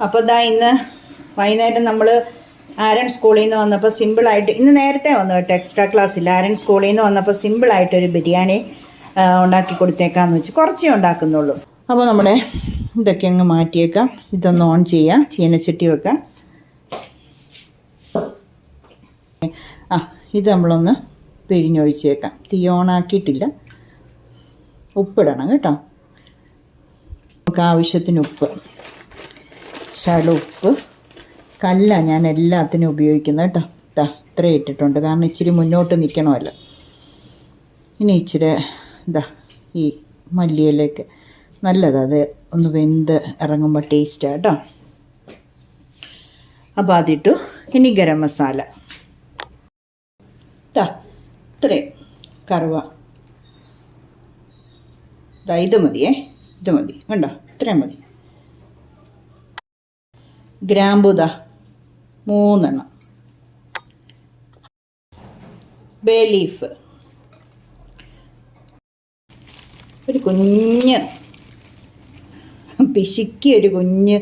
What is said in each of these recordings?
അപ്പോൾ ഇതാ ഇന്ന് വൈകുന്നേരം നമ്മൾ ആരൻ സ്കൂളിൽ നിന്ന് വന്നപ്പോൾ സിമ്പിളായിട്ട് ഇന്ന് നേരത്തെ വന്നു കേട്ടോ എക്സ്ട്രാ ക്ലാസ്സിൽ ആരൻ സ്കൂളിൽ നിന്ന് വന്നപ്പോൾ സിമ്പിളായിട്ടൊരു ബിരിയാണി ഉണ്ടാക്കി കൊടുത്തേക്കാന്ന് വെച്ച്. കുറച്ചേ ഉണ്ടാക്കുന്നുള്ളൂ. അപ്പോൾ നമ്മുടെ ഇതൊക്കെ അങ്ങ് മാറ്റിയേക്കാം. ഇതൊന്ന് ഓൺ ചെയ്യാം. ചീനച്ചട്ടി വെക്കാം. ആ ഇത് നമ്മളൊന്ന് പിഴിഞ്ഞൊഴിച്ചേക്കാം. തീ ഓണാക്കിയിട്ടില്ല ഉപ്പിടണം കേട്ടോ. നമുക്ക് ആവശ്യത്തിന് ഉപ്പ്. ശകലം ഉപ്പ്. കല്ല ഞാൻ എല്ലാത്തിനും ഉപയോഗിക്കുന്നത് കേട്ടോ. ഇതാ ഇത്ര ഇട്ടിട്ടുണ്ട്. കാരണം ഇച്ചിരി മുന്നോട്ട് നിൽക്കണമല്ലോ ഇനി ഇച്ചിരി ഇതാ ഈ മല്ലിയിലേക്ക്. അത് ഒന്ന് വെന്ത് ഇറങ്ങുമ്പോൾ ടേസ്റ്റാണ് കേട്ടോ. അപ്പോൾ അതിട്ടു. ഇനി ഗരം മസാല. ഇതാ ഇത്രയും കറുവ. ഇതാ ഇത് മതിയേ. ഇത് മതി. കണ്ടോ? ഇത്രയും മതി. ഗ്രാമ്പുത മൂന്നെണ്ണം. Bay leaf. ഒരു കുഞ്ഞ് പിശുക്കി ഒരു കുഞ്ഞ്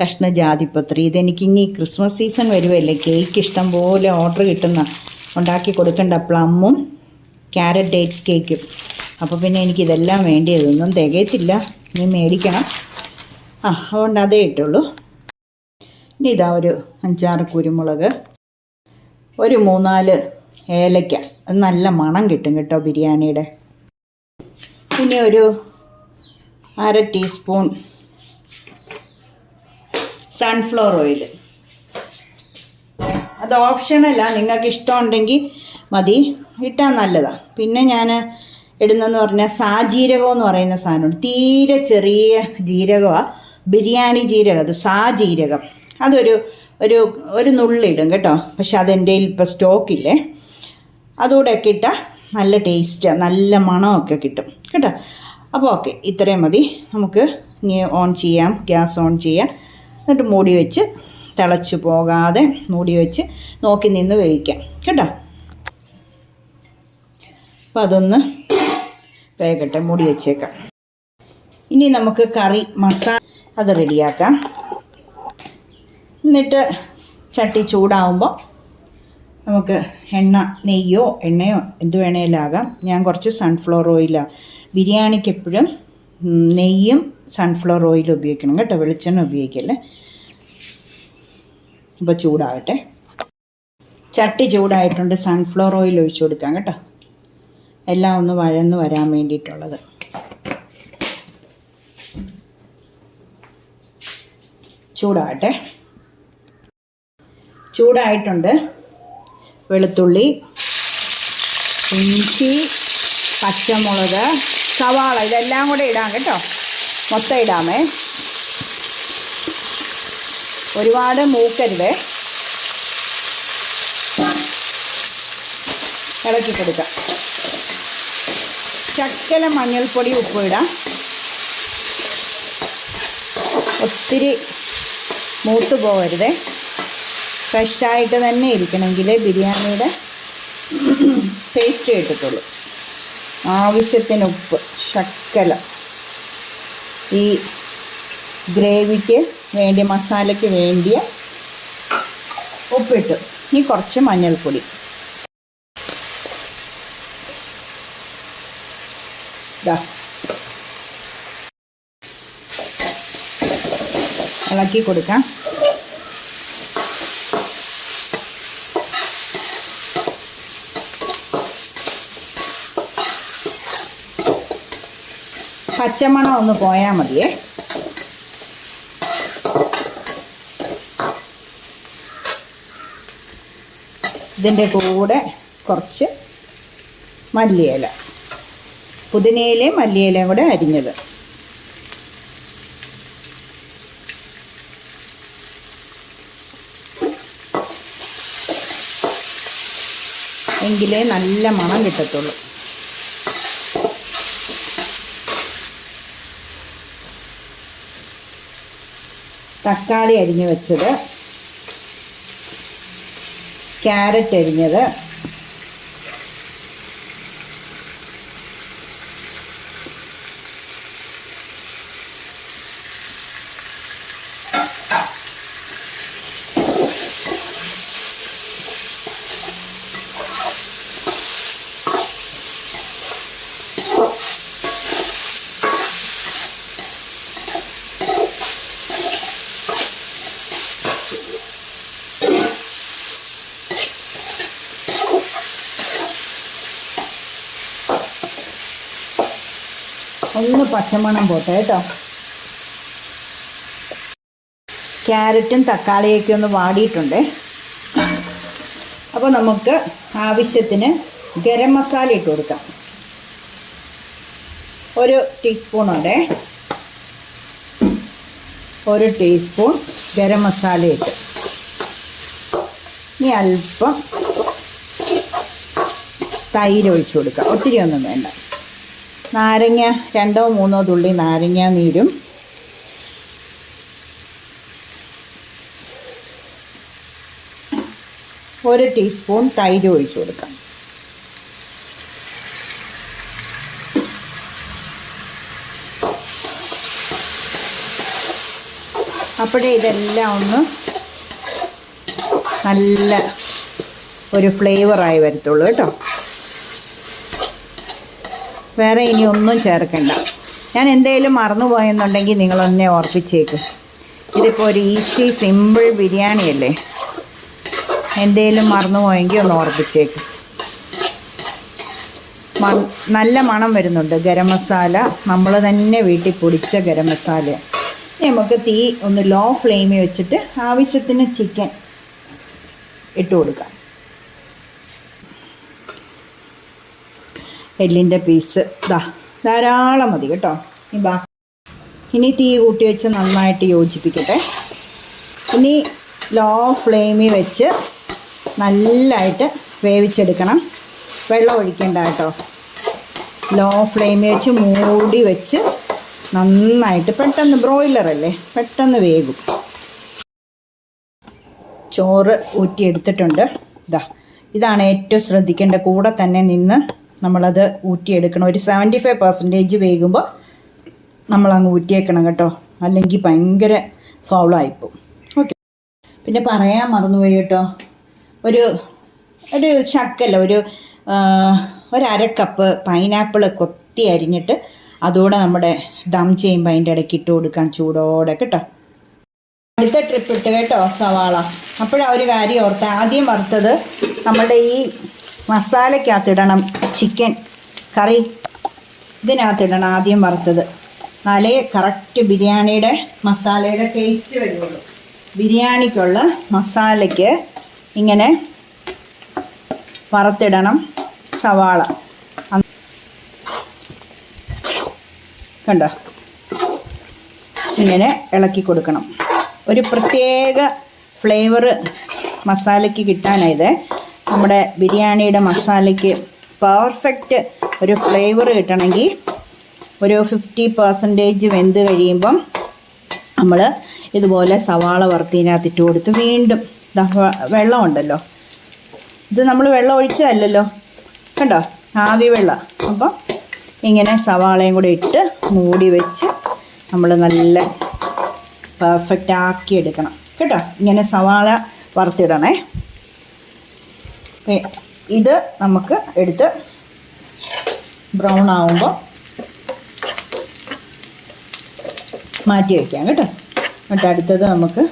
കഷ്ണ ജാതിപത്രി ഇതെനിക്കിനി ക്രിസ്മസ് സീസൺ വരുമല്ലേ കേക്ക് ഇഷ്ടം പോലെ ഓർഡർ കിട്ടുന്ന ഉണ്ടാക്കി കൊടുക്കേണ്ട പ്ലമ്മും ക്യാരറ്റ് ഡേറ്റ്സ് കേക്കും. അപ്പോൾ പിന്നെ എനിക്കിതെല്ലാം വേണ്ടിയതൊന്നും തികയത്തില്ല. ഇനി മേടിക്കണം. ആ അതുകൊണ്ട് അതേ ഇട്ടുള്ളൂ. ഇനി ഇതാ ഒരു അഞ്ചാറ് കുരുമുളക് ഒരു മൂന്നാൽ ഏലയ്ക്ക. അത് നല്ല മണം കിട്ടും കേട്ടോ ബിരിയാണിയുടെ. പിന്നെ ഒരു അര ടീസ്പൂൺ സൺഫ്ലവർ ഓയിൽ അത് ഓപ്ഷനല്ല നിങ്ങൾക്ക് ഇഷ്ടമുണ്ടെങ്കിൽ മതി. ഇട്ടാൽ നല്ലതാണ് പിന്നെ ഞാൻ ഇടുന്നതെന്ന് പറഞ്ഞാൽ സാജീരകം എന്ന് പറയുന്ന സാധനമുണ്ട് തീരെ ചെറിയ ജീരകമാണ് ബിരിയാണി ജീരകം. അത് സാജീരകം അതൊരു ഒരു ഒരു നുള്ളിടും കേട്ടോ. പക്ഷെ അതെന്റെ ഇപ്പോൾ സ്റ്റോക്കില്ലേ? അതുകൂടെ ഒക്കെ ഇട്ടാൽ നല്ല ടേസ്റ്റ് നല്ല മണമൊക്കെ കിട്ടും കേട്ടോ. അപ്പോൾ ഓക്കെ ഇത്രയും മതി. നമുക്ക് ഇനി ഓൺ ചെയ്യാം ഗ്യാസ് ഓൺ ചെയ്യാം. എന്നിട്ട് മൂടി വെച്ച് തിളച്ച് പോകാതെ മൂടി വെച്ച് നോക്കി നിന്ന് വേവിക്കാം കേട്ടോ. അപ്പം അതൊന്ന് വേഗട്ടെ മൂടി വെച്ചേക്കാം. ഇനി നമുക്ക് കറി മസാല അത് റെഡിയാക്കാം. എന്നിട്ട് ചട്ടി ചൂടാവുമ്പോൾ നമുക്ക് എണ്ണ നെയ്യോ എണ്ണയോ എന്ത് വേണേലും ആകാം. ഞാൻ കുറച്ച് സൺഫ്ലവർ ഓയിലാണ് ബിരിയാണിക്ക് എപ്പോഴും നെയ്യും സൺഫ്ലവർ ഓയിലും ഉപയോഗിക്കണം കേട്ടോ. വെളിച്ചെണ്ണ ഉപയോഗിക്കല്ലേ? അപ്പോൾ ചൂടാവട്ടെ. ചട്ടി ചൂടായിട്ടുണ്ട്. സൺഫ്ലവർ ഓയിൽ ഒഴിച്ചു കൊടുക്കാം കേട്ടോ. എല്ലാം ഒന്ന് വഴന്ന് വരാൻ വേണ്ടിയിട്ടുള്ളത്. ചൂടാകട്ടെ ചൂടായിട്ടുണ്ട്. വെളുത്തുള്ളി ഇഞ്ചി പച്ചമുളക് സവാള ഇതെല്ലാം കൂടെ ഇടാം കേട്ടോ. മൊത്തം ഇടാമേ. ഒരുപാട് മൂക്കരുത്. ഇളക്കി കൊടുക്കാം. ശക്കല മഞ്ഞൾപ്പൊടി ഉപ്പ് ഇടാം. ഒത്തിരി മൂത്ത് പോകരുതേ. ഫ്രഷായിട്ട് തന്നെ ഇരിക്കണമെങ്കിൽ ബിരിയാണിയുടെ ടേസ്റ്റ് കിട്ടത്തുള്ളൂ ആവശ്യത്തിന് ഉപ്പ് ശക്കല. ഈ ഗ്രേവിക്ക് വേണ്ടിയ മസാലയ്ക്ക് വേണ്ടിയ ഉപ്പിട്ട്. ഈ കുറച്ച് മഞ്ഞൾപ്പൊടി. ഇളക്കി കൊടുക്കാം. പച്ചമണം ഒന്ന് പോയാൽ മതിയേ. ഇതിന്റെ കൂടെ കുറച്ച് മല്ലിയില. പുതിനയിലയും മല്ലിയിലയും കൂടെ അരിഞ്ഞത്. എങ്കിലേ നല്ല മണം കിട്ടത്തുള്ളൂ. തക്കാളി അരിഞ്ഞു വെച്ചത്. ക്യാരറ്റ് അരിഞ്ഞത്. ഒന്ന് പച്ചമണം പോട്ടെ കേട്ടോ. ക്യാരറ്റും തക്കാളിയൊക്കെ ഒന്ന് വാടിയിട്ടുണ്ട്. അപ്പോൾ നമുക്ക് ആവശ്യത്തിന് ഗരം മസാല ഇട്ട് കൊടുക്കാം. ഒരു ടീസ്പൂൺ ഉണ്ട് ഒരു ടീസ്പൂൺ ഗരം മസാല ഇട്ട്. ഇനി അല്പം തൈര് ഒഴിച്ചു കൊടുക്കാം. ഒത്തിരി ഒന്നും വേണ്ട. നാരങ്ങ രണ്ടോ മൂന്നോ തുള്ളി നാരങ്ങ നീരും. ഒരു ടീസ്പൂൺ തൈര് ഒഴിച്ചു കൊടുക്കാം. അപ്പോഴേ ഇതെല്ലാം ഒന്ന് നല്ല ഒരു ഫ്ലേവറായി വരത്തുള്ളൂ കേട്ടോ. വേറെ ഇനി ഒന്നും ചേർക്കണ്ട. ഞാൻ എന്തെങ്കിലും മറന്നുപോയെന്നുണ്ടെങ്കിൽ നിങ്ങളൊന്നെ ഓർപ്പിച്ചേക്കും. ഇതിപ്പോൾ ഒരു ഈസി സിമ്പിൾ ബിരിയാണി അല്ലേ എന്തെങ്കിലും മറന്നുപോയെങ്കിൽ ഒന്ന് ഓർപ്പിച്ചേക്കും. നല്ല മണം വരുന്നുണ്ട്. ഗരം മസാല നമ്മൾ തന്നെ വീട്ടിൽ പൊടിച്ച ഗരം മസാല നമുക്ക് തീ ഒന്ന് ലോ ഫ്ലെയിമിൽ വെച്ചിട്ട് ആവശ്യത്തിന് ചിക്കൻ ഇട്ട് കൊടുക്കാം. എല്ലിന്റെ പീസ് ഇതാ ധാരാളം മതി കേട്ടോ. ബാ. ഇനി തീ കൂട്ടി വെച്ച് നന്നായിട്ട് യോജിപ്പിക്കട്ടെ. ഇനി ലോ ഫ്ലെയിമിൽ വെച്ച് നല്ലതായിട്ട് വേവിച്ചെടുക്കണം. വെള്ളം ഒഴിക്കേണ്ട കേട്ടോ. ലോ ഫ്ലെയിമിൽ വെച്ച് മൂടി വെച്ച് നന്നായിട്ട് പെട്ടെന്ന് ബ്രോയിലറല്ലേ പെട്ടെന്ന് വേകും ചോറ് ഊറ്റിയെടുത്തിട്ടുണ്ട്. ഇതാ ഇതാണ് ഏറ്റവും ശ്രദ്ധിക്കേണ്ട കൂടെ തന്നെ നിന്ന് നമ്മളത് ഊറ്റിയെടുക്കണം. ഒരു സെവന്റി ഫൈവ് പെർസെന്റേജ് വേകുമ്പോൾ നമ്മളങ്ങ് ഊറ്റിയേക്കണം കേട്ടോ. അല്ലെങ്കിൽ ഭയങ്കര ഫൗളായിപ്പോവും ഓക്കെ പിന്നെ പറയാൻ മറന്നുപോയി കേട്ടോ. ഒരു ഒരു ശക്കല്ല ഒരു ആ, ഒരു അര കപ്പ് പൈനാപ്പിൾ കൊത്തി അരിഞ്ഞിട്ട് അതോടെ നമ്മുടെ ദം ചെയ്യുമ്പോൾ അതിന്റെ ഇടയ്ക്ക് ഇട്ട് കൊടുക്കാൻ ചൂടോടെ കേട്ടോ. അടുത്ത ട്രിപ്പ് ഇട്ട് കേട്ടോ സവാള. അപ്പോഴാ ഒരു കാര്യം ഓർത്ത്. ആദ്യം വറുത്തത് നമ്മളുടെ ഈ മസാലയ്ക്കകത്തിടണം ചിക്കൻ കറി ഇതിനകത്തിടണം ആദ്യം വറുത്തത്. നാലേ കറക്റ്റ് ബിരിയാണിയുടെ മസാലയുടെ ടേസ്റ്റ് വരുള്ളൂ ബിരിയാണിക്കുള്ള മസാലയ്ക്ക് ഇങ്ങനെ വറുത്തിടണം സവാള. കണ്ടോ? ഇങ്ങനെ ഇളക്കി കൊടുക്കണം. ഒരു പ്രത്യേക ഫ്ലേവർ മസാലയ്ക്ക് കിട്ടാനായത് നമ്മുടെ ബിരിയാണിയുടെ മസാലയ്ക്ക് പെർഫെക്റ്റ് ഒരു ഫ്ലേവർ കിട്ടണമെങ്കിൽ ഒരു ഫിഫ്റ്റി പെർസെന്റേജ് വെന്ത് കഴിയുമ്പം നമ്മൾ ഇതുപോലെ സവാള വറുത്തതിനകത്ത് ഇട്ട് കൊടുത്ത് വീണ്ടും വെള്ളമുണ്ടല്ലോ ഇത് നമ്മൾ വെള്ളം ഒഴിച്ചതല്ലല്ലോ. കണ്ടോ? ആവി വെള്ളം. അപ്പം ഇങ്ങനെ സവാളയും കൂടെ ഇട്ട് മൂടി വെച്ച് നമ്മൾ നല്ല പെർഫെക്റ്റ് ആക്കി എടുക്കണം. കേട്ടോ? ഇങ്ങനെ സവാള വറുത്തിടണേ. ഇത് നമുക്ക് എടുത്ത് ബ്രൗൺ ആവുമ്പോൾ മാറ്റി വയ്ക്കാം കേട്ടോ. എന്നിട്ട് അടുത്തത് നമുക്ക്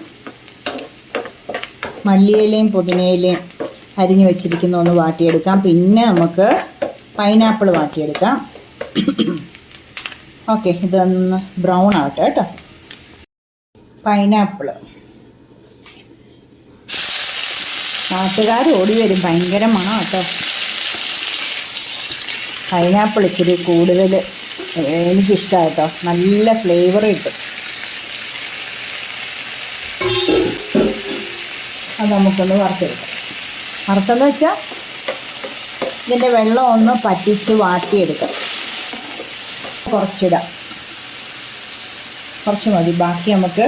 മല്ലിയിലയും പുതിനയിലയും അരിഞ്ഞു വെച്ചിരിക്കുന്ന ഒന്ന് വാട്ടിയെടുക്കാം. പിന്നെ നമുക്ക് പൈനാപ്പിൾ വാട്ടിയെടുക്കാം. ഓക്കെ ഇതൊന്ന് ബ്രൗൺ ആവട്ടെ കേട്ടോ. പൈനാപ്പിൾ നാട്ടുകാർ ഓടി വരും. ഭയങ്കര മണം കേട്ടോ പൈനാപ്പിൾ ഇച്ചിരി കൂടുതൽ എനിക്കിഷ്ടമാണ് കേട്ടോ നല്ല ഫ്ലേവർ കിട്ടും. അത് നമുക്കൊന്ന് വറുത്തെടുക്കാം. വറുത്തെന്ന് വെച്ചാൽ ഇതിന്റെ വെള്ളം ഒന്ന് പറ്റിച്ച് വാട്ടിയെടുക്കാം. കുറച്ചിടാം. കുറച്ച് മതി. ബാക്കി നമുക്ക്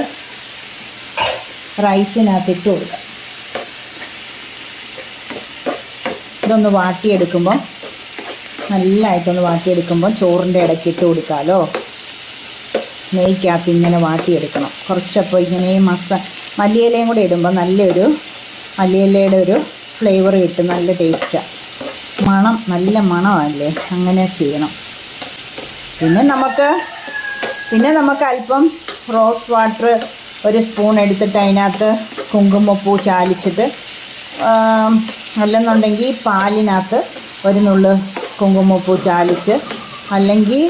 റൈസിനകത്തിട്ട് കൊടുക്കാം. ഇതൊന്ന് വാട്ടിയെടുക്കുമ്പോൾ നല്ലതായിട്ടൊന്ന് വാട്ടിയെടുക്കുമ്പോൾ ചോറിന്റെ ഇടയ്ക്ക് ഇട്ട് കൊടുക്കാമല്ലോ നെയ്ക്കകത്ത് ഇങ്ങനെ വാട്ടിയെടുക്കണം. കുറച്ചപ്പോൾ ഇങ്ങനെ മസ മല്ലിയിലയും കൂടെ ഇടുമ്പോൾ നല്ലൊരു മല്ലിയിലയുടെ ഒരു ഫ്ലേവർ കിട്ടും നല്ല ടേസ്റ്റാണ് മണം നല്ല മണമല്ലേ? അങ്ങനെ ചെയ്യണം. പിന്നെ നമുക്ക് പിന്നെ നമുക്ക് അല്പം റോസ് വാട്ടർ ഒരു സ്പൂൺ എടുത്തിട്ട് അതിനകത്ത് കുങ്കുമപ്പൂ ചാലിച്ചിട്ട് അല്ലെന്നുണ്ടെങ്കിൽ പാലിനകത്ത് ഒരു നുള്ള് കുങ്കുമപ്പൂ ചാലിച്ച് അല്ലെങ്കിൽ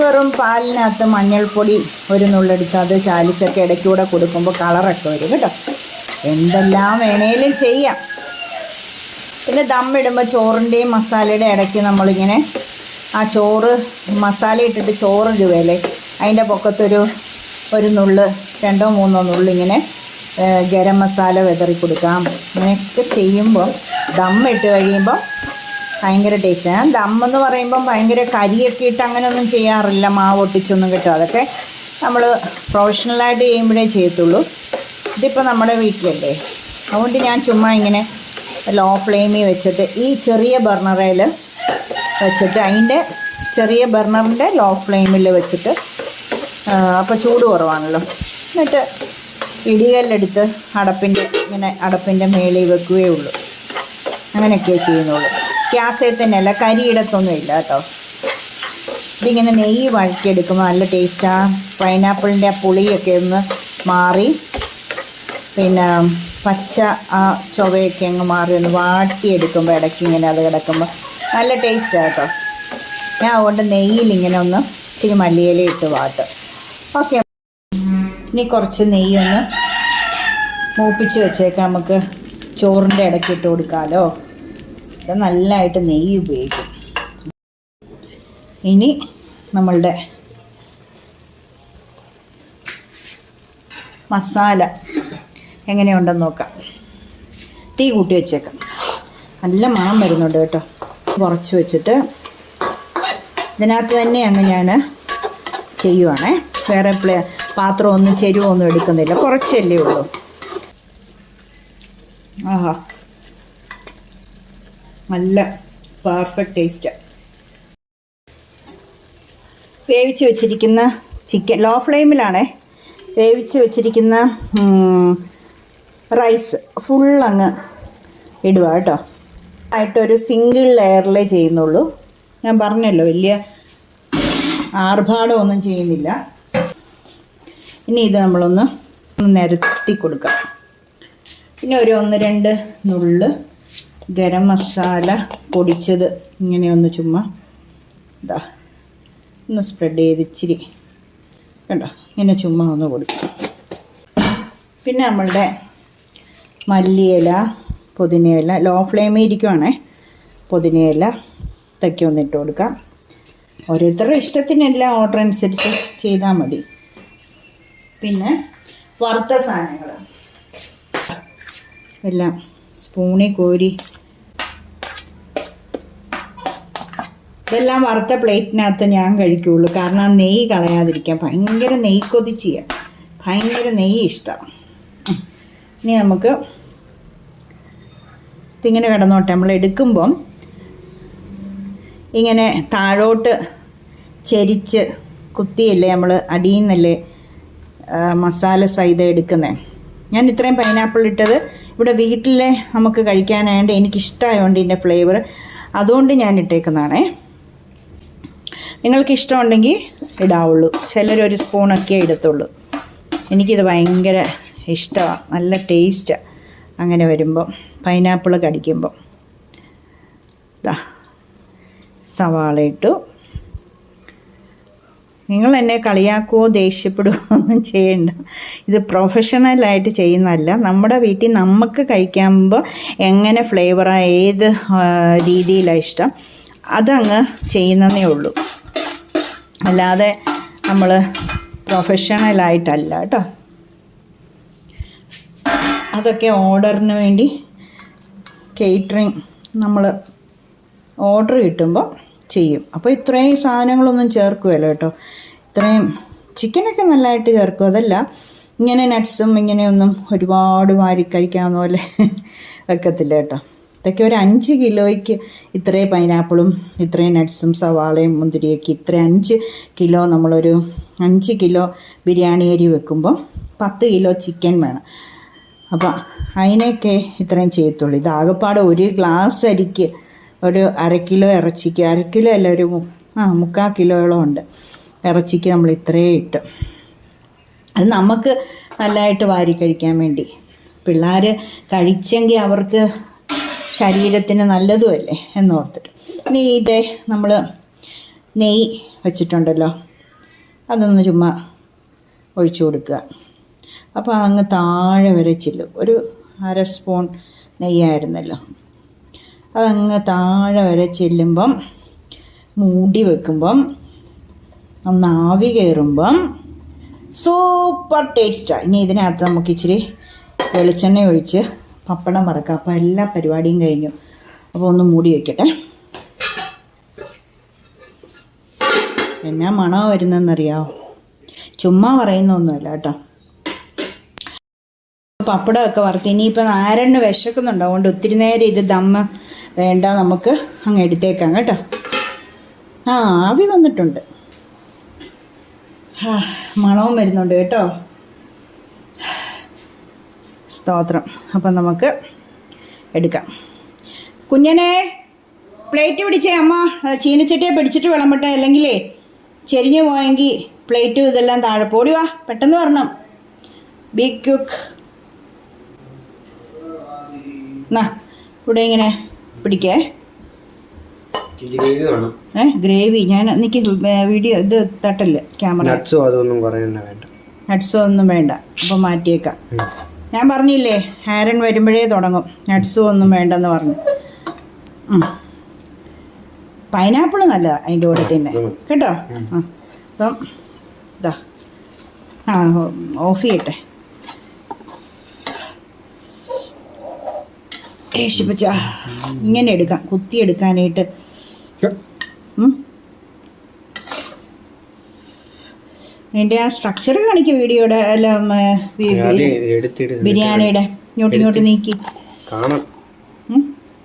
വെറും പാലിനകത്ത് മഞ്ഞൾപ്പൊടി ഒരു നുള്ളെടുത്ത് അത് ചാലിച്ചൊക്കെ ഇടയ്ക്കൂടെ കൊടുക്കുമ്പോൾ കളറൊക്കെ വരും കേട്ടോ. എന്തെല്ലാം വേണേലും ചെയ്യാം. പിന്നെ ദമ്മിടുമ്പോൾ ചോറിന്റെയും മസാലയുടെ ഇടയ്ക്ക് നമ്മളിങ്ങനെ ആ ചോറ് മസാല ഇട്ടിട്ട് ചോറ് രൂപയല്ലേ അതിന്റെ പൊക്കത്തൊരു ഒരു നുള്ള് രണ്ടോ മൂന്നോ നുള്ളിങ്ങനെ ഗരം മസാല വിതറി കൊടുക്കാം. അങ്ങനെയൊക്കെ ചെയ്യുമ്പോൾ ദമ്മിട്ട് കഴിയുമ്പോൾ ഭയങ്കര ടേസ്റ്റാണ് ദമ്മെന്ന് പറയുമ്പം ഭയങ്കര കരിയൊക്കെ ഇട്ട് അങ്ങനെയൊന്നും ചെയ്യാറില്ല. മാവ് ഒട്ടിച്ചൊന്നും കിട്ടും. അതൊക്കെ നമ്മൾ പ്രൊഫഷണലായിട്ട് ചെയ്യുമ്പോഴേ ചെയ്യത്തുള്ളൂ. ഇതിപ്പോൾ നമ്മുടെ വീട്ടിലല്ലേ. അതുകൊണ്ട് ഞാൻ ചുമ്മാ ഇങ്ങനെ ലോ ഫ്ലെയിമിൽ വെച്ചിട്ട് ഈ ചെറിയ ബർണറയിൽ വെച്ചിട്ട് അതിന്റെ ചെറിയ ബർണറിന്റെ ലോ ഫ്ലെയിമിൽ വെച്ചിട്ട് അപ്പോൾ ചൂട് കുറവാണല്ലോ. എന്നിട്ട് ഇടികല്ലെടുത്ത് അടപ്പിന്റെ ഇങ്ങനെ അടപ്പിന്റെ മേളിൽ വെക്കുകയേ ഉള്ളൂ. അങ്ങനെയൊക്കെ ചെയ്യുന്നുള്ളൂ. ഗ്യാസിൽ തന്നെയല്ല കരിയിടത്തൊന്നും ഇല്ല കേട്ടോ. ഇതിങ്ങനെ നെയ്യ് വഴറ്റിയെടുക്കുമ്പോൾ നല്ല ടേസ്റ്റാണ് പൈനാപ്പിളിന്റെ ആ പുളിയൊക്കെ ഒന്ന് മാറി പിന്നെ പച്ച ആ ചൊവയൊക്കെ അങ്ങ് മാറി ഒന്ന് വാട്ടിയെടുക്കുമ്പോൾ ഇടയ്ക്ക് ഇങ്ങനെ അത് കിടക്കുമ്പോൾ നല്ല ടേസ്റ്റാണ് കേട്ടോ. ഞാൻ അതുകൊണ്ട് നെയ്യിൽ ഇങ്ങനെ ഒന്ന് ഇച്ചിരി മല്ലിയില ഇട്ട് വാട്ടും. ഓക്കെ ഇനി കുറച്ച് നെയ്യൊന്ന് മൂപ്പിച്ച് വെച്ചേക്കാം. നമുക്ക് ചോറിന്റെ ഇടയ്ക്ക് ഇട്ട് കൊടുക്കാമല്ലോ ഇത് നല്ലതായിട്ട് നെയ്യ് ഉപയോഗിക്കും. ഇനി നമ്മളുടെ മസാല എങ്ങനെയുണ്ടെന്ന് നോക്കാം. തീ കൂട്ടി വെച്ചേക്കാം. നല്ല മണം വരുന്നുണ്ട് കേട്ടോ. കുറച്ച് വെച്ചിട്ട് ഇതിനകത്ത് തന്നെയാണ് ഞാൻ ചെയ്യുവാണേ. വേറെ പ്ലേ പാത്രമൊന്നും ചെരുവൊന്നും എടുക്കുന്നില്ല. കുറച്ചല്ലേ ഉള്ളൂ. ആഹാ. നല്ല പെർഫെക്റ്റ് ടേസ്റ്റ് വേവിച്ച് വെച്ചിരിക്കുന്ന ചിക്കൻ ലോ ഫ്ലെയിമിലാണേ വേവിച്ച് വെച്ചിരിക്കുന്ന റൈസ് ഫുള്ളങ്ങ് ഇടുക കേട്ടോ. ആയിട്ടൊരു സിംഗിൾ ലെയറിലേ ചെയ്യുന്നുള്ളൂ. ഞാൻ പറഞ്ഞല്ലോ വലിയ ആർഭാടമൊന്നും ചെയ്യുന്നില്ല. ഇനി ഇത് നമ്മളൊന്ന് നിരത്തി കൊടുക്കാം. പിന്നെ ഒരു ഒന്ന് രണ്ട് നുള്ള് ഗരം മസാല പൊടിച്ചത് ഇങ്ങനെ ഒന്ന് ചുമ്മാ ഇതാ ഒന്ന് സ്പ്രെഡ് ചെയ്ത് ഇച്ചിരി കണ്ടോ? ഇങ്ങനെ ചുമ്മാ ഒന്ന് കൊടുക്കും പിന്നെ നമ്മളുടെ മല്ലിയില പുതിനയില ലോ ഫ്ലെയിമിൽ ഇരിക്കുവാണേ പുതിനയില ഇതൊക്കെ ഇട്ട് കൊടുക്കാം. ഓരോരുത്തരുടെ ഇഷ്ടത്തിനെല്ലാം ഓർഡർ അനുസരിച്ച് ചെയ്താൽ മതി. പിന്നെ വറുത്ത സാധനങ്ങൾ എല്ലാം സ്പൂണി കോരി. ഇതെല്ലാം വറുത്ത പ്ലേറ്റിനകത്ത് ഞാൻ കഴിക്കുകയുള്ളൂ കാരണം നെയ്യ് കളയാതിരിക്കാൻ ഭയങ്കര നെയ്യ് കൊതിച്ചിയ. ഭയങ്കര നെയ്യ് ഇഷ്ടമാണ് ഇനി നമുക്ക് ഇതിങ്ങനെ കിടന്നോട്ടെ. നമ്മൾ എടുക്കുമ്പം ഇങ്ങനെ താഴോട്ട് ചെരിച്ച് കുത്തിയല്ലേ നമ്മൾ അടിയിൽ നിന്നല്ലേ മസാല സൈത എടുക്കുന്നത് ഞാൻ ഇത്രയും പൈനാപ്പിൾ ഇട്ടത് ഇവിടെ വീട്ടിലെ നമുക്ക് കഴിക്കാനായതുകൊണ്ട് എനിക്കിഷ്ടമായതുകൊണ്ട് ഇതിന്റെ ഫ്ലേവർ അതുകൊണ്ട് ഞാൻ ഇട്ടേക്കുന്നതാണേ. നിങ്ങൾക്ക് ഇഷ്ടമുണ്ടെങ്കിൽ ഇടാവുള്ളൂ. ചിലരൊരു സ്പൂണൊക്കെ എടുത്തുള്ളൂ എനിക്കിത് ഭയങ്കര ഇഷ്ടമാണ് നല്ല ടേസ്റ്റാണ് അങ്ങനെ വരുമ്പോൾ പൈനാപ്പിൾ കടിക്കുമ്പോൾ സവാള ഇട്ടു. നിങ്ങൾ എന്നെ കളിയാക്കുവോ ദേഷ്യപ്പെടുവോ ഒന്നും ചെയ്യണ്ട. ഇത് പ്രൊഫഷണലായിട്ട് ചെയ്യുന്നതല്ല. നമ്മുടെ വീട്ടിൽ നമുക്ക് കഴിക്കുമ്പോൾ എങ്ങനെ ഫ്ലേവറാണ് ഏത് രീതിയിലാണ് ഇഷ്ടം അതങ്ങ് ചെയ്യുന്നതേ ഉള്ളൂ. അല്ലാതെ നമ്മൾ പ്രൊഫഷണലായിട്ടല്ല കേട്ടോ. അതൊക്കെ ഓർഡറിന് വേണ്ടി കേറ്ററിങ് നമ്മൾ ഓർഡർ കിട്ടുമ്പോൾ ചെയ്യും. അപ്പോൾ ഇത്രയും സാധനങ്ങളൊന്നും ചേർക്കുമല്ലോ കേട്ടോ. ഇത്രയും ചിക്കനൊക്കെ നല്ലതായിട്ട് ചേർക്കും. അതല്ല ഇങ്ങനെ നട്ട്സും ഇങ്ങനെയൊന്നും ഒരുപാട് വാരി കഴിക്കാവുന്ന പോലെ വെക്കത്തില്ല കേട്ടോ. ഇതൊക്കെ ഒരു അഞ്ച് കിലോയ്ക്ക് ഇത്രയും പൈനാപ്പിളും ഇത്രയും നട്ട്സും സവാളയും മുന്തിരിയൊക്കെ ഇത്ര അഞ്ച് കിലോ നമ്മളൊരു അഞ്ച് കിലോ ബിരിയാണി അരി വെക്കുമ്പോൾ പത്ത് കിലോ ചിക്കൻ വേണം. അപ്പം അതിനൊക്കെ ഇത്രയും ചെയ്യത്തുള്ളൂ. ഇത് ആകെപ്പാടെ ഒരു ഗ്ലാസ് അരിക്ക് ഒരു അര കിലോ ഇറച്ചിക്ക് അര കിലോ അല്ല ഒരു ആ മുക്കാൽ കിലോയോളം ഉണ്ട്. ഇറച്ചിക്ക് നമ്മൾ ഇത്രയും ഇട്ട്. അത് നമുക്ക് നല്ലതായിട്ട് വാരി കഴിക്കാൻ വേണ്ടി. പിള്ളേർ കഴിച്ചെങ്കിൽ അവർക്ക് ശരീരത്തിന് നല്ലതുമല്ലേ എന്നോർത്തിട്ട് ഇനി ഇതേ നമ്മൾ നെയ്യ് വെച്ചിട്ടുണ്ടല്ലോ. അതൊന്ന് ചുമ്മാ ഒഴിച്ചു കൊടുക്കുക. അപ്പോൾ അങ്ങ് താഴെ വരെ ചെല്ലും. ഒരു അര സ്പൂൺ നെയ്യായിരുന്നല്ലോ. അതങ്ങ് താഴെ വരെ ചെല്ലുമ്പം മൂടി വെക്കുമ്പം ഒന്ന് ആവി കയറുമ്പം സൂപ്പർ ടേസ്റ്റാണ് ഇനി ഇതിനകത്ത് നമുക്ക് ഇച്ചിരി വെളിച്ചെണ്ണ ഒഴിച്ച് പപ്പടം വറക്കാം. അപ്പോൾ എല്ലാ പരിപാടിയും കഴിഞ്ഞു. അപ്പോൾ ഒന്ന് മൂടി വയ്ക്കട്ടെ എന്നാ മണമാണ് വരുന്നതെന്നറിയാമോ ചുമ്മാ പറയുന്നൊന്നുമല്ല കേട്ടോ. പപ്പടമൊക്കെ വറുത്ത് ഇനിയിപ്പോൾ നാരണ്ണ വിശക്കുന്നുണ്ട്. അതുകൊണ്ട് ഒത്തിരി നേരം ഇത് ദമ്മ വേണ്ട നമുക്ക് അങ്ങ് എടുത്തേക്കാം കേട്ടോ. ആ ആവി വന്നിട്ടുണ്ട്. മണവും വരുന്നുണ്ട് കേട്ടോ. സ്തോത്രം. അപ്പം നമുക്ക് എടുക്കാം. കുഞ്ഞനെ പ്ലേറ്റ് പിടിച്ചേ അമ്മ. ചീനച്ചട്ടിയെ പിടിച്ചിട്ട് വിളമ്പട്ടെ. അല്ലെങ്കിലേ ചെരിഞ്ഞു പോയെങ്കിൽ പ്ലേറ്റും ഇതെല്ലാം താഴെ പോടി വാ. പെട്ടെന്ന് വരണം. ബിഗ് കുക്ക് ഇവിടെ ഇങ്ങനെ പിടിക്കേ. ഏ ഗ്രേവി. ഞാൻ എനിക്ക് വീഡിയോ ഇത് തട്ടല്ല ക്യാമറ. നട്സോ അതൊന്നും വേണ്ട. നട്ട്സോ ഒന്നും വേണ്ട. അപ്പോൾ മാറ്റിയേക്കാം. ഞാൻ പറഞ്ഞില്ലേ ഹാരൻ വരുമ്പോഴേ തുടങ്ങും. നട്സോ ഒന്നും വേണ്ടെന്ന് പറഞ്ഞു. പൈനാപ്പിൾ നല്ലതാണ് അതിന്റെ കൂടെ തന്നെ. കേട്ടോ? ആ. അപ്പം ഇതാ ആ ഓഫ് ചെയ്യട്ടെ. ഏഷിപ്പച്ച ഇങ്ങനെ എടുക്കാം. കുത്തി എടുക്കാനായിട്ട്. അതിന്റെ ആ സ്ട്രക്ചർ കാണിക്കും വീഡിയോയുടെ അല്ല ബിരിയാണിയുടെ. ഇങ്ങോട്ട് ഇങ്ങോട്ട് നീക്കി. കാണാം.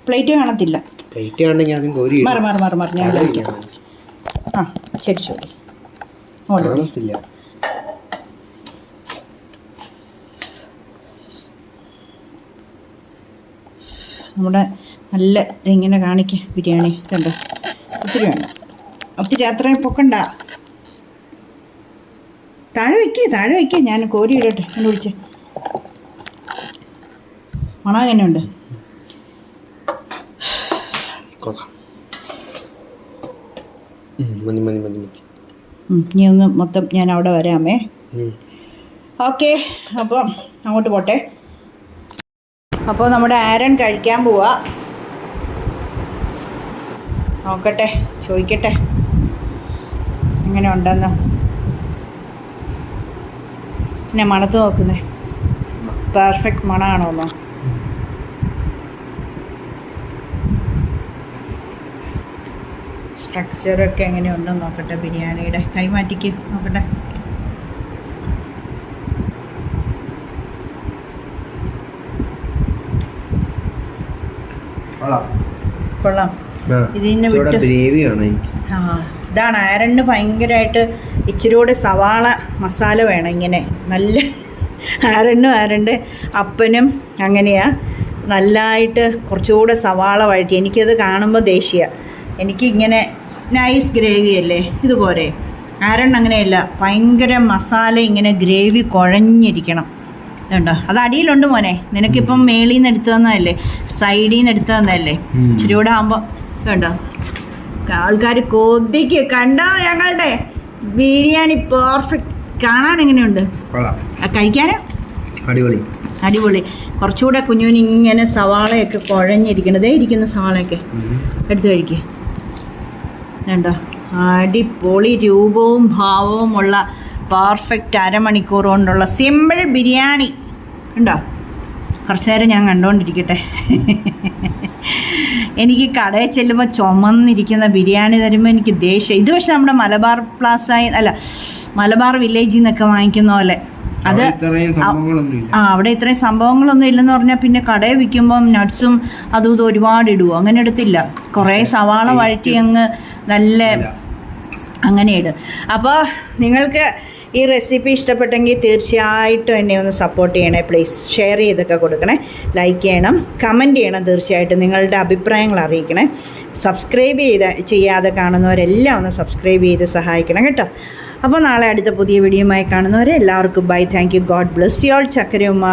പ്ലേറ്റ് കാണത്തില്ല. പ്ലേറ്റ് കാണണമെങ്കിൽ ആദ്യം കോരി മാറി മാറി മാറി മാറി. ഞാൻ ആ ശരി ശരി. കാണത്തില്ല. നമ്മുടെ നല്ല ഇങ്ങനെ കാണിക്കുക ബിരിയാണി കണ്ടോ? ഒത്തിരി വേണ്ട. ഒത്തിരി അത്രയും പൊക്കണ്ട. താഴെ വയ്ക്കുക താഴെ വയ്ക്കുക ഞാൻ കോരി ഇടട്ടെ. എന്നെ വിളിച്ച് മണം എങ്ങനെയുണ്ട് മതി മതി ഒന്ന് മൊത്തം ഞാൻ അവിടെ വരാമേ. ഓക്കെ അപ്പം അങ്ങോട്ട് പോട്ടെ. അപ്പോൾ നമ്മുടെ ആരൻ കഴിക്കാൻ പോവാ. നോക്കട്ടെ ചോദിക്കട്ടെ. എങ്ങനെ ഉണ്ടെന്ന് പിന്നെ മണത്ത് നോക്കുന്നേ. പെർഫെക്റ്റ് മണമാണോന്നോ സ്ട്രക്ചറൊക്കെ എങ്ങനെയുണ്ടെന്ന് നോക്കട്ടെ ബിരിയാണിയുടെ. കൈമാറ്റിക്ക് നോക്കട്ടെ. കൊള്ളാം. ആ, ഇതിന് ഇച്ചിരൂടെ വിട്ട് ഗ്രേവി വേണം എനിക്ക്. ആ ഇതാണ് ആരണ് ഭയങ്കരമായിട്ട് ഇച്ചിരി കൂടെ സവാള മസാല വേണം ഇങ്ങനെ. നല്ല ആരണ്ണും ആരണ്ട് അപ്പനും അങ്ങനെയാ. നല്ലതായിട്ട് കുറച്ചുകൂടെ സവാള വഴറ്റി. എനിക്കത് കാണുമ്പോൾ ദേഷ്യ. എനിക്കിങ്ങനെ നൈസ് ഗ്രേവി അല്ലേ? ഇതുപോലെ. ആരണ്ണ് അങ്ങനെയല്ല. ഭയങ്കര മസാല ഇങ്ങനെ ഗ്രേവി കുഴഞ്ഞിരിക്കണം. ഇതുണ്ടോ അത് അടിയിലുണ്ട് മോനെ. നിനക്കിപ്പം മേളിൽ നിന്ന് എടുത്തു തന്നതല്ലേ? സൈഡിൽ നിന്ന് എടുത്തു തന്നതല്ലേ? ഇച്ചിരി കൂടെ ആകുമ്പോൾ കണ്ടോ? ആൾക്കാർ കൊതിക്ക്. കണ്ടോ ഞങ്ങളുടെ ബിരിയാണി പെർഫെക്റ്റ് കാണാൻ എങ്ങനെയുണ്ട്? കഴിക്കാനോ? അടിപൊളി. അടിപൊളി. കുറച്ചുകൂടെ കുഞ്ഞുവിന് ഇങ്ങനെ സവാളയൊക്കെ കുഴഞ്ഞിരിക്കണം ദേ ഇരിക്കുന്ന സവാളയൊക്കെ. എടുത്തു എടുത്ത് കഴിക്കുക വേണ്ടോ അടിപൊളി രൂപവും ഭാവവുമുള്ള പെർഫെക്റ്റ് അരമണിക്കൂർ കൊണ്ടുള്ള സിമ്പിൾ ബിരിയാണി. ഉണ്ടോ കുറച്ച് നേരം ഞാൻ കണ്ടുകൊണ്ടിരിക്കട്ടെ എനിക്ക് കടയിൽ ചെല്ലുമ്പോൾ ചുമന്നിരിക്കുന്ന ബിരിയാണി തരുമ്പോൾ എനിക്ക് ദേഷ്യം. ഇത് പക്ഷെ നമ്മുടെ മലബാർ പ്ലാസ അല്ല മലബാർ വില്ലേജിൽ നിന്നൊക്കെ വാങ്ങിക്കുന്ന പോലെ. അത് ആ അവിടെ ഇത്രയും സംഭവങ്ങളൊന്നും ഇല്ലെന്ന് പറഞ്ഞാൽ പിന്നെ കടയിൽ വിൽക്കുമ്പം നട്ട്സും അതും ഇതും ഒരുപാട് ഇടുവോ? അങ്ങനെ എടുത്തില്ല. കുറേ സവാള വഴറ്റി അങ്ങ് നല്ല അങ്ങനെ ഇടും അപ്പോൾ നിങ്ങൾക്ക് ഈ റെസിപ്പി ഇഷ്ടപ്പെട്ടെങ്കിൽ തീർച്ചയായിട്ടും എന്നെ ഒന്ന് സപ്പോർട്ട് ചെയ്യണേ. പ്ലീസ് ഷെയർ ചെയ്തൊക്കെ കൊടുക്കണേ. ലൈക്ക് ചെയ്യണം. കമന്റ് ചെയ്യണം തീർച്ചയായിട്ടും നിങ്ങളുടെ അഭിപ്രായങ്ങൾ അറിയിക്കണേ. സബ്സ്ക്രൈബ് ചെയ്ത ചെയ്യാതെ കാണുന്നവരെല്ലാം ഒന്ന് സബ്സ്ക്രൈബ് ചെയ്ത് സഹായിക്കണം കേട്ടോ. അപ്പോൾ നാളെ അടുത്ത പുതിയ വീഡിയോയുമായി കാണുന്നവരെ എല്ലാവർക്കും bye thank you God bless you all ചക്കരയുമ്മ.